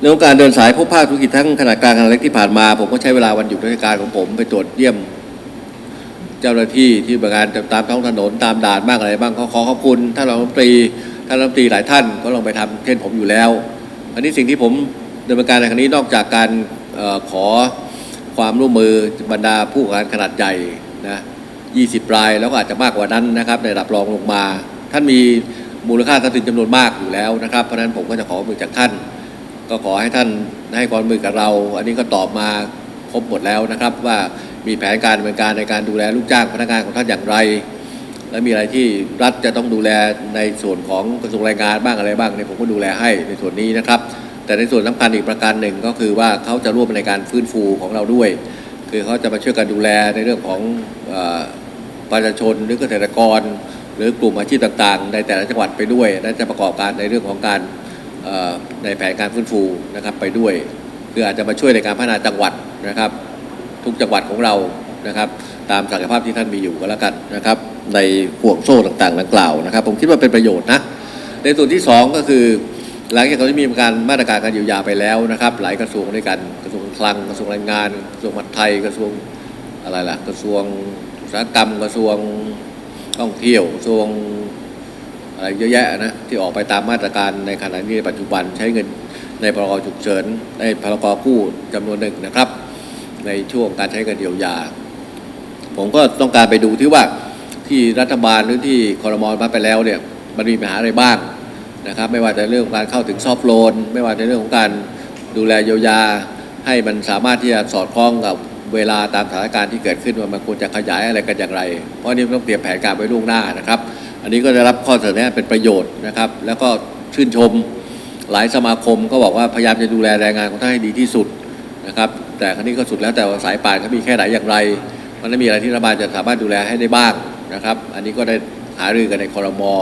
ในโครงการเดินสายพบภาคธุรกิจทั้งขนาดกลางขนาดเล็กที่ผ่านมา ผมก็ใช้เวลาวันหยุดราชการของผมไปตรวจเยี่ยม เจ้าหน้าที่ที่บริการตามท้องถนนตามด่านบ้างอะไรบ้างขอขอขอบคุณท่านรัฐมนตรีท่านรัฐมนตรีหลายท่านก็ลองไปทำเช่นผมอยู่แล้ว อันนี้สิ่งที่ผมดำเนินการในครั้งนี้นอกจากการออขอความร่วมมือบรรดาผู้กอบการขนาดใหญ่นะ20 รายแล้วก็อาจจะมากกว่านั้นนะครับในระดับรองลงมา ท่านมีมูลค่าทรัพย์สินจำนวนมากอยู่แล้วนะครับเพราะฉะนั้นผมก็จะขอมือจากท่าน ก็ขอให้ท่านให้ความมือกับเรา อันนี้ก็ตอบมาครบหมดแล้วนะครับ ว่ามีแผนการดำเนินการในการดูแลลูกจ้างพนักงานของท่านอย่างไร และมีอะไรที่รัฐจะต้องดูแลในส่วนของกระทรวงแรงงานบ้างอะไรบ้างเนี่ยผมก็ดูแลให้ในส่วนนี้นะครับ แต่ในส่วนสำคัญอีกประการหนึ่งก็คือว่าเขาจะร่วมในการฟื้นฟูของเราด้วย คือเขาจะมาช่วยกันดูแลในเรื่องของอประชาชนหรือเกษตรกร หรือกลุ่มอาชีพต่างๆ ในแต่ละจังหวัดไปด้วยและจะประกอบการในเรื่องของการ ในแผนการฟื้นฟูนะครับไปด้วย คืออาจจะมาช่วยในการพัฒนาจังหวัดนะครับ ทุกจังหวัดของเรานะครับ ตามศักยภาพที่ท่านมีอยู่ก็แล้วกันนะครับ ในห่วงโซ่ต่างๆดังกล่าวนะครับ ผมคิดว่าเป็นประโยชน์นะในส่วนที่สองก็คือ หลังจากเราที่มีการมาตรการการเยียวยาไปแล้วนะครับ หลายกระทรวงด้วยกันกระทรวงคลังกระทรวงแรงงานกระทรวงมหาดไทยกระทรวงอะไรล่ะกระทรวงอุตสาหกรรมกระทรวงท่องเที่ยวกระทรวง อะไรเยอะแยะนะที่ออกไปตามมาตรการในขณะนี้ในปัจจุบันใช้เงินในพรกฉุกเฉินในพรกกู้จำนวนหนึ่งนะครับ ในช่วงการใช้เงินเยียวยา ผมก็ต้องการไปดูที่ว่าที่รัฐบาลหรือที่คอรมอลมาไปแล้วเนี่ยมันมีปัญหาอะไรบ้างนะครับ ไม่ว่าจะเรื่องของการเข้าถึงซอฟท์โลน ไม่ว่าจะเรื่องของการดูแลเยียวยา ให้มันสามารถที่จะสอดคล้องกับเวลาตามสถานการณ์ที่เกิดขึ้นว่ามันควรจะขยายอะไรกันอย่างไร เพราะนี่ต้องเตรียมแผนการไว้ล่วงหน้านะครับ นนี้ก็ได้รับข้อเสนอแนะเป็นประโยชน์นะครับ แล้วก็ชื่นชมหลายสมาคมก็บอกว่าพยายามจะดูแลแรงงานของท่านให้ดีที่สุดนะครับ แต่ครั้นี้ก็สุดแล้วแต่ว่าสายป่านเขามีแค่ไหนอย่างไร มันไม่มีอะไรที่รัฐบาลจะสามารถดูแลให้ได้บ้างนะครับ อันนี้ก็ได้หารือกันในคอรมอ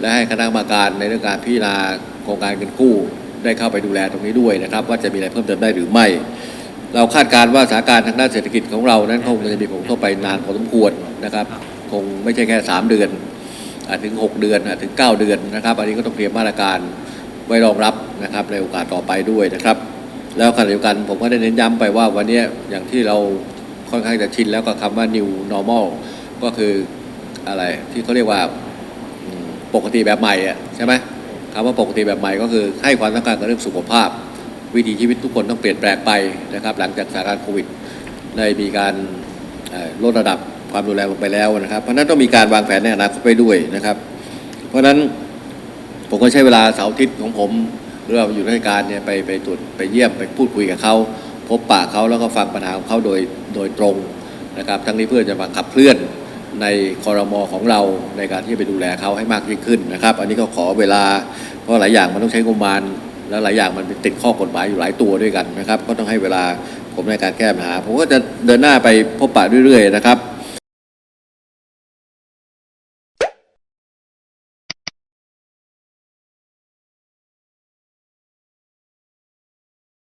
และให้คณะกรรมการในเรื่องการพิจารณาโครงการเงินกู้ได้เข้าไปดูแลตรงนี้ด้วยนะครับ ว่าจะมีอะไรเพิ่มเติมได้หรือไม่ เราคาดการณ์ว่าสถานการณ์ทางด้านเศรษฐกิจของเรานั้นคงจะมีผลกระทบไปนานพอสมควรนะครับ คงไม่ใช่แค่ 3 เดือน อาจถึง 6 เดือนอาจถึง 9 เดือนนะครับอันนี้ก็ต้องเตรียมมาตรการไว้รองรับนะครับในโอกาสต่อไปด้วยนะครับ แล้วขณะเดียวกันผมก็ได้เน้นย้ำไปว่าวันนี้อย่างที่เราค่อนข้างจะชินแล้วกับคำว่า new normal ก็คืออะไรที่เขาเรียกว่าปกติแบบใหม่อะใช่ไหมคำว่าปกติแบบใหม่ก็คือให้ความสำคัญกับเรื่องสุขภาพ วิถีชีวิตทุกคนต้องเปลี่ยนแปลงไปนะครับ หลังจากสถานการณ์โควิดได้มีการลดระดับ ความรุนแรงลงไปแล้วนะครับ เพราะนั้นต้องมีการวางแผนในอนาคตไปด้วยนะครับ เพราะฉะนั้นผมก็ใช้เวลาเสาร์อาทิตย์ของผมหรือว่าอยู่ราชการเนี่ยไปไปตรวจไปเยี่ยมไปพูดคุยกับเขาพบปะเขาแล้วก็ฟังปัญหาของเขาโดยโดยตรงนะครับ ทั้งนี้เพื่อจะมาขับเคลื่อนในคอรมอของเราในการที่จะไปดูแลเขาให้มากยิ่งขึ้นนะครับ อันนี้ก็ขอเวลาเพราะหลายอย่างมันต้องใช้งบประมาณ แล้วหลายอย่างมันเป็นติดข้อกฎหมายอยู่หลายตัวด้วยกันนะครับ ก็ต้องให้เวลาผมในการแก้ปัญหา ผมก็จะเดินหน้าไปพบปะเรื่อยๆนะครับ